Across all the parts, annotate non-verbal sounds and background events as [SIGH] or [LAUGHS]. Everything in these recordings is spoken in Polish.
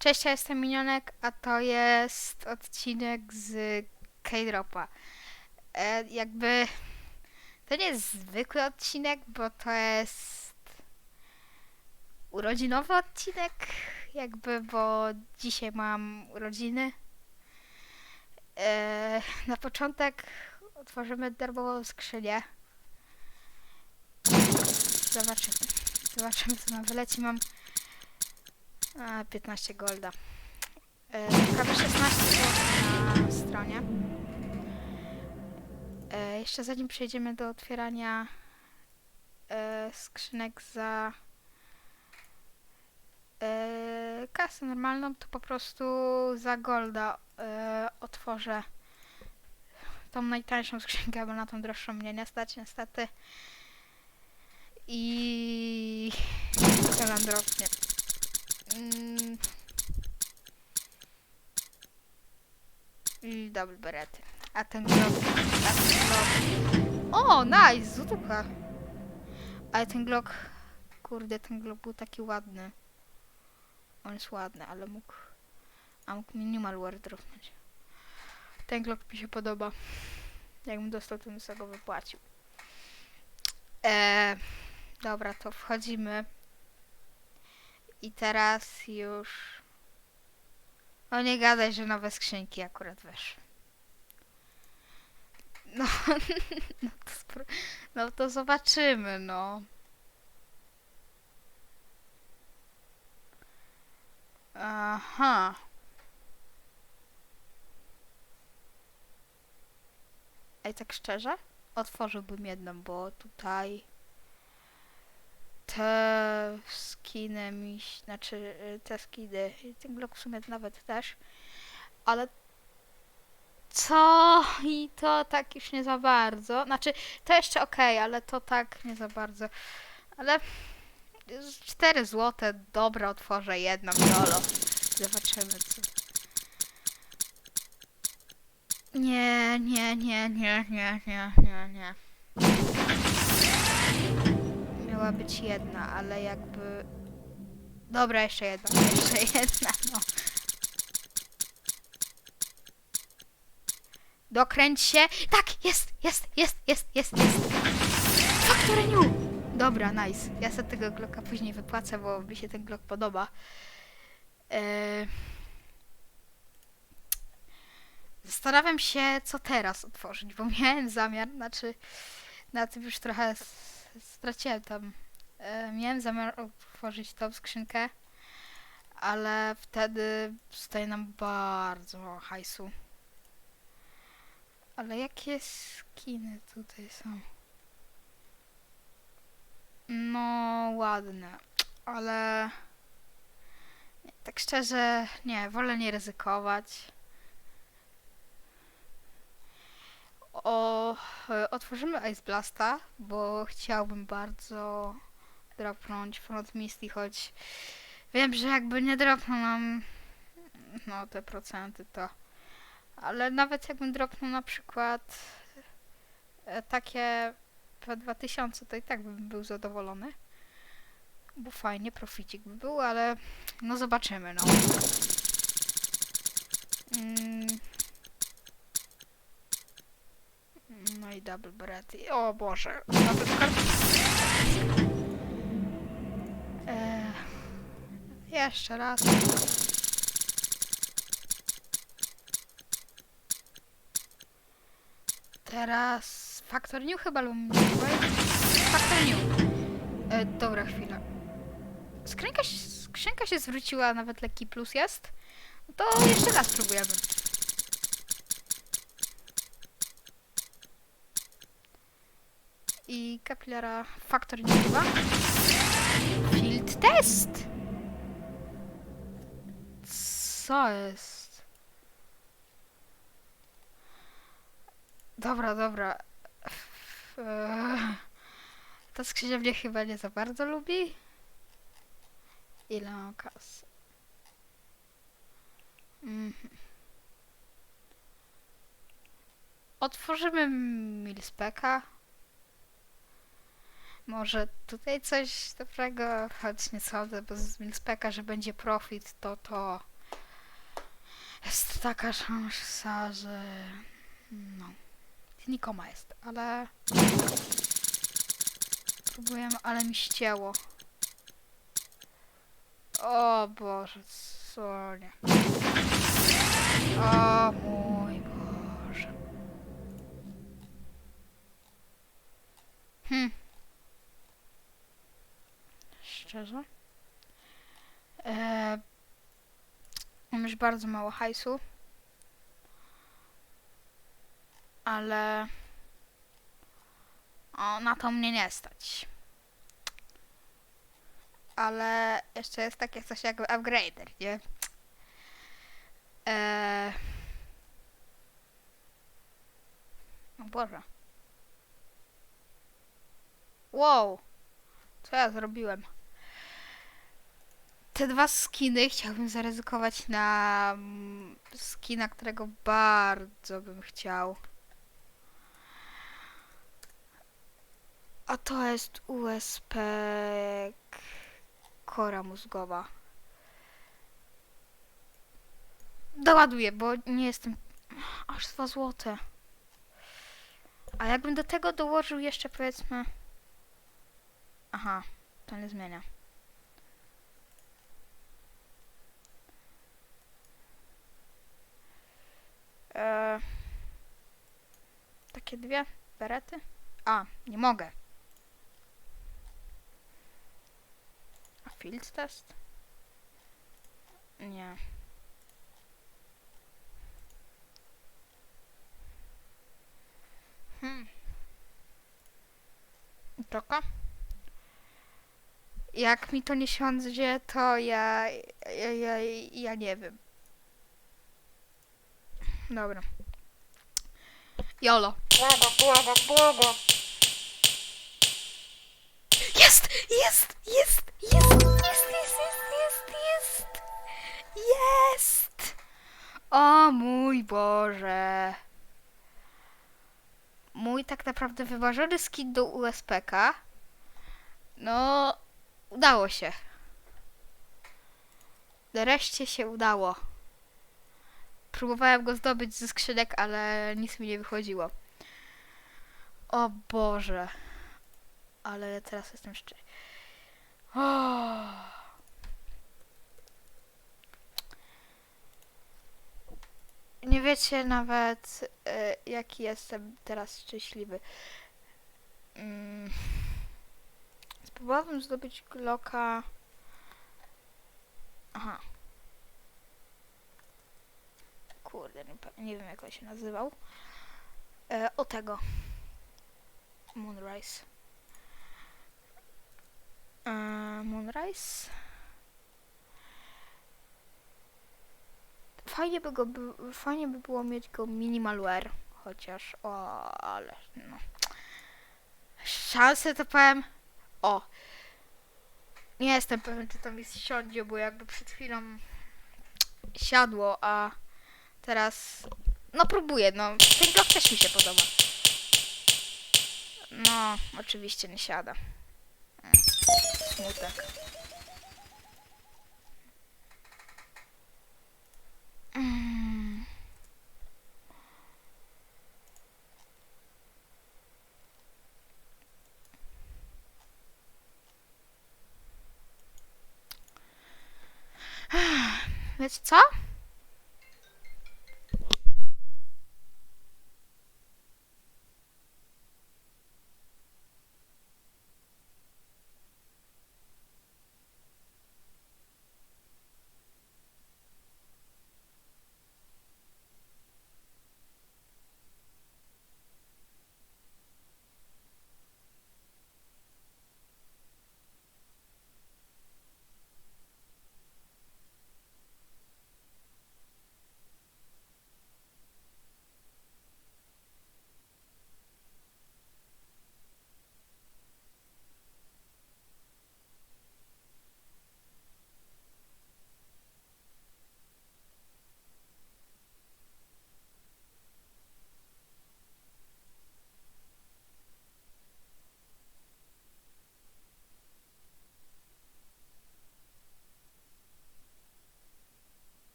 Cześć, ja jestem Minionek, a to jest odcinek z K-Dropa. E, jakby to nie jest zwykły odcinek, bo to jest urodzinowy odcinek, jakby, bo dzisiaj mam urodziny. E, na początek otworzymy darmową skrzynię. Zobaczymy. Zobaczymy, co nam wyleci. Mam a, 15 golda. E, prawie 16 zł na stronie. E, jeszcze zanim przejdziemy do otwierania e, skrzynek za e, kasę normalną, to po prostu za golda e, otworzę tą najtańszą skrzynkę, bo na tą droższą mnie nie stać niestety. I dropnie. Mm. I double berety. A ten glob... O, nice! Zutupa. Ale ten glock... Kurde, ten glob był taki ładny. On jest ładny, ale mógł... A mógł minimal dropnąć. Ten glock mi się podoba. Jakbym dostał, to bym sobie go wypłacił. Eee, dobra, to wchodzimy. I teraz już... No nie gadaj, że nowe skrzynki akurat weszły. No, [LAUGHS] no, to, no to zobaczymy, no. Aha. Ej, tak szczerze? Otworzyłbym jedną, bo tutaj te skiny mi, znaczy y, te skiny, ten blok w sumie nawet też, ale co i to tak już nie za bardzo, znaczy to jeszcze okej, ale to tak nie za bardzo, ale 4 złote, dobra, otworzę jedną, jolo, zobaczymy co. Nie, nie, nie, nie, nie, nie, nie, nie. Miała być jedna, ale jakby... Dobra, jeszcze jedna, jeszcze jedna, no. Dokręć się. Tak, jest, jest, jest, jest, jest, jest. Factory! Dobra, nice. Ja sobie tego Glocka później wypłacę, bo mi się ten Glock podoba. Eee... Zastanawiam się, co teraz otworzyć, bo miałem zamiar, znaczy na tym już trochę straciłem tam. E, miałem zamiar otworzyć tą skrzynkę, ale wtedy zostaje nam bardzo mało hajsu. Ale jakie skiny tutaj są? No, ładne, ale tak szczerze, nie, wolę nie ryzykować. O, e, otworzymy Ice Blasta, bo chciałbym bardzo dropnąć Front Misty, choć wiem, że jakby nie dropnął nam no te procenty to ale nawet jakbym dropnął na przykład e, takie po 2000 to i tak bym był zadowolony bo fajnie, proficik by był, ale no zobaczymy no mm. No i double berety. O Boże. Eee, jeszcze raz. Teraz Factor New chyba lub Factor New. E, dobra chwila. Skrzynka, skrzynka się zwróciła, nawet lekki plus jest. To jeszcze raz próbujemy. I kapilara nie chyba. Field test! Co jest? Dobra, dobra. Eee, Ta skrzynia mnie chyba nie za bardzo lubi. Ile mam kasy? Mhm. Otworzymy Milspeka. Może tutaj coś dobrego, choć nie sądzę, bo z Milspeka, że będzie profit, to to Jest taka szansa, że... No. Jest, ale... Próbujemy, ale mi ścięło. O Boże, co nie. O mój Boże. Hm. Szczerze? Eee, mam już bardzo mało hajsu. Ale... O, na to mnie nie stać. Ale jeszcze jest takie coś jak upgrader, nie? Eee... O Boże. Wow. Co ja zrobiłem? Te dwa skiny chciałbym zaryzykować na mm, skina, którego bardzo bym chciał. A to jest USP kora mózgowa. Doładuję, bo nie jestem... Aż dwa złote. A jakbym do tego dołożył jeszcze powiedzmy... Aha, to nie zmienia. Eee, takie dwie berety? A, nie mogę. A field test? Nie. Hmm. Czeka? Jak mi to nie siądzie, to ja, ja, ja, ja nie wiem. Dobra. Jolo. Błaga. Jest! Jest! Jest! Jest! Jest! Jest! Jest! Jest! Jest! O mój Boże. Mój tak naprawdę wyważony skin do USPK. No, udało się. Nareszcie się udało. Próbowałem go zdobyć ze skrzynek, ale nic mi nie wychodziło. O Boże. Ale teraz jestem szczery. O. Nie wiecie nawet, e, jaki jestem teraz szczęśliwy. Mm. Spróbowałabym zdobyć Glocka. Aha. Kurde, nie, wiem jak on się nazywał. E, o tego. Moonrise. E, Moonrise. Fajnie by, go, by, fajnie by było mieć go minimalware, chociaż, o, ale no. Szanse to powiem, o. Nie jestem pewien, czy to mi siądzie, bo jakby przed chwilą siadło, a teraz, no próbuję, no. Ten blok też mi się podoba. No, oczywiście nie siada. Mm, Smutek. Mm. Wiecie co?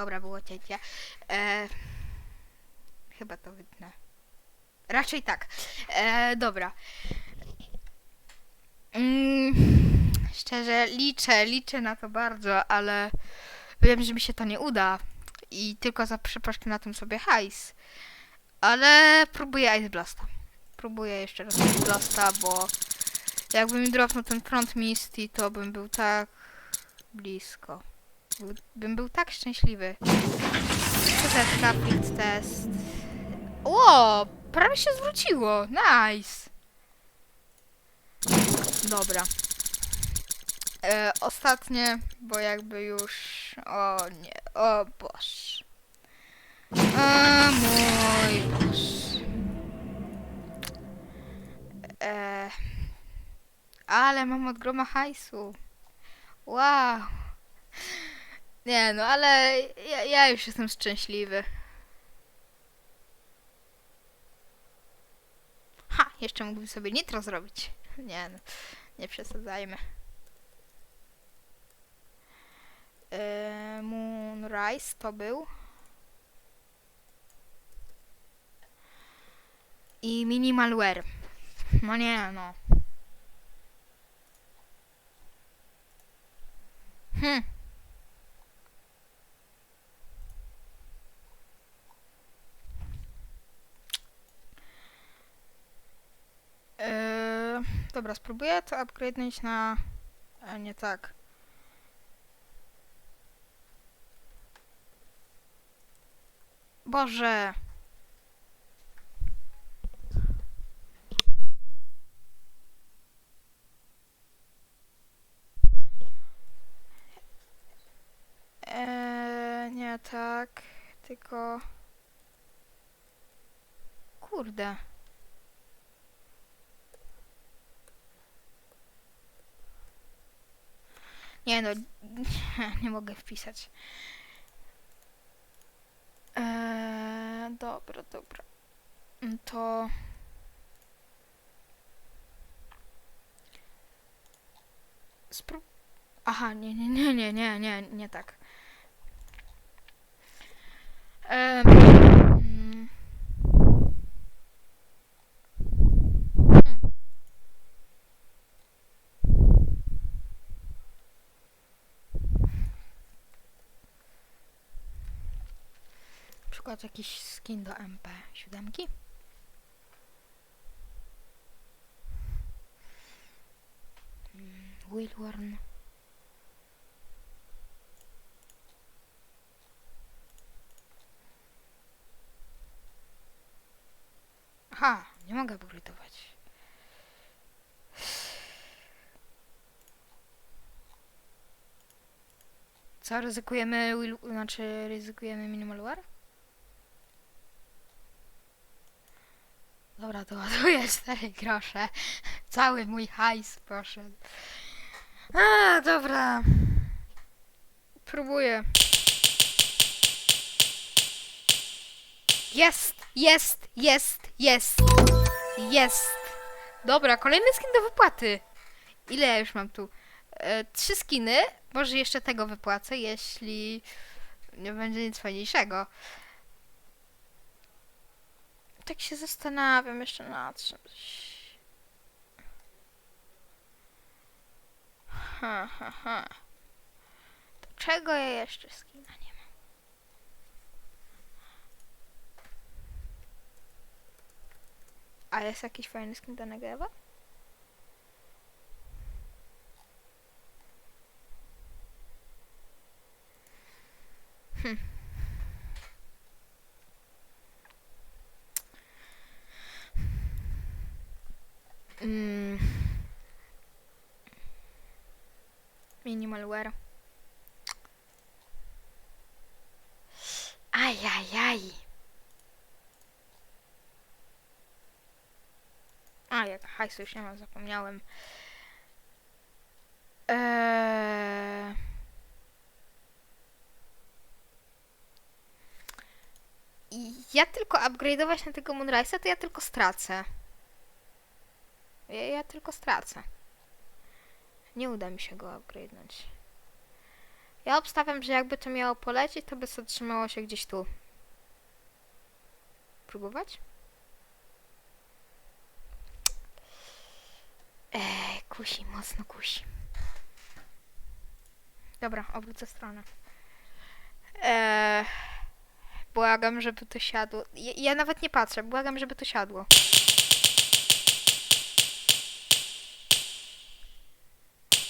Dobra, było cięcie. E, chyba to wytnę. Raczej tak. E, dobra. Mm, szczerze, liczę, liczę na to bardzo, ale wiem, że mi się to nie uda. I tylko za przepraszam na tym sobie hajs. Ale próbuję Ice Blasta. Próbuję jeszcze raz Ice Blasta, bo jakby mi dropnął ten front Misty, to bym był tak blisko. Bym był tak szczęśliwy. Teska, fit test. Ło, prawie się zwróciło. Nice. Dobra. E, ostatnie, bo jakby już... O nie, o boż. O mój boż. E, ale mam od groma hajsu. Wow. Nie no, ale ja, ja już jestem szczęśliwy. Ha, jeszcze mógłbym sobie nitro zrobić. Nie no, nie przesadzajmy. Yy, Moonrise to był. I Minimalware. No nie no. Hm. Eee, dobra, spróbuję to upgrade'nąć na... A nie tak. Boże! Eee, nie tak, tylko... Kurde. Nie no, [LAUGHS] nie mogę wpisać. Eee, dobra, dobra. Mm, To... Spró... Aha, nie, nie, nie, nie, nie, nie, nie tak. Em, mm. Hmm. Na przykład jakiś skin do MP7. Mm, Willworn. Aha, nie mogę upgrade'ować. Co, ryzykujemy znaczy ryzykujemy minimalware? Dobra, to ładuję [LAUGHS] 4 grosze. Cały mój hajs poszedł. A, dobra. Próbuję. Jest, jest, jest, jest, jest. Dobra, kolejny skin do wypłaty. Ile ja już mam tu? E, trzy skiny. Może jeszcze tego wypłacę, jeśli nie będzie nic fajniejszego. Tak się zastanawiam jeszcze nad czymś. Ha, ha, ha. To czego ja jeszcze skina nie mam? A jest jakiś fajny skin do Negewa? Hm. Mm. Minimalware. Ajajaj. A, jak hajsu już nie mam, zapomniałem. Eee... Ja tylko upgrade'ować na tego Moonrise'a, to ja tylko stracę. Ja, ja tylko stracę. Nie uda mi się go upgrade'nąć. Ja obstawiam, że jakby to miało polecieć, to by zatrzymało się gdzieś tu. Próbować? Eee, kusi, mocno kusi. Dobra, obrócę stronę. Eee, błagam, żeby to siadło. Ja, ja nawet nie patrzę, błagam, żeby to siadło.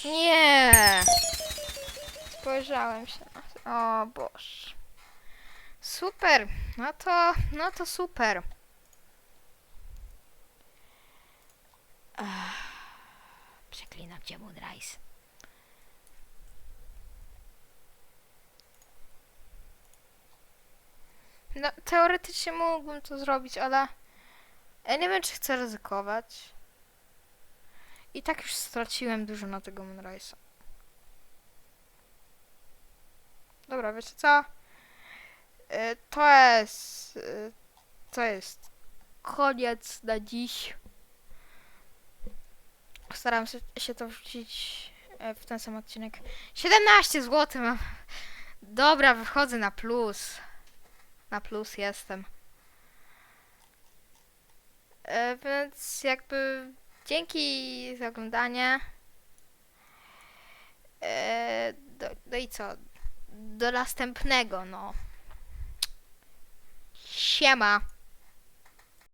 Nie! Spojrzałem się na... O Boż. Super. No to, no to super. Ach, Przeklinam cię, Moonrise. No, teoretycznie mógłbym to zrobić, ale ja nie wiem, czy chcę ryzykować. I tak już straciłem dużo na tego Moonrise'a. Dobra, wiecie co? Y, To jest... y, To jest koniec na dziś. Staram się, się to wrzucić e, w ten sam odcinek. 17 zł mam. Dobra, wychodzę na plus. Na plus jestem. E, Więc jakby dzięki za oglądanie. E, do, no i co? Do następnego, no. Siema.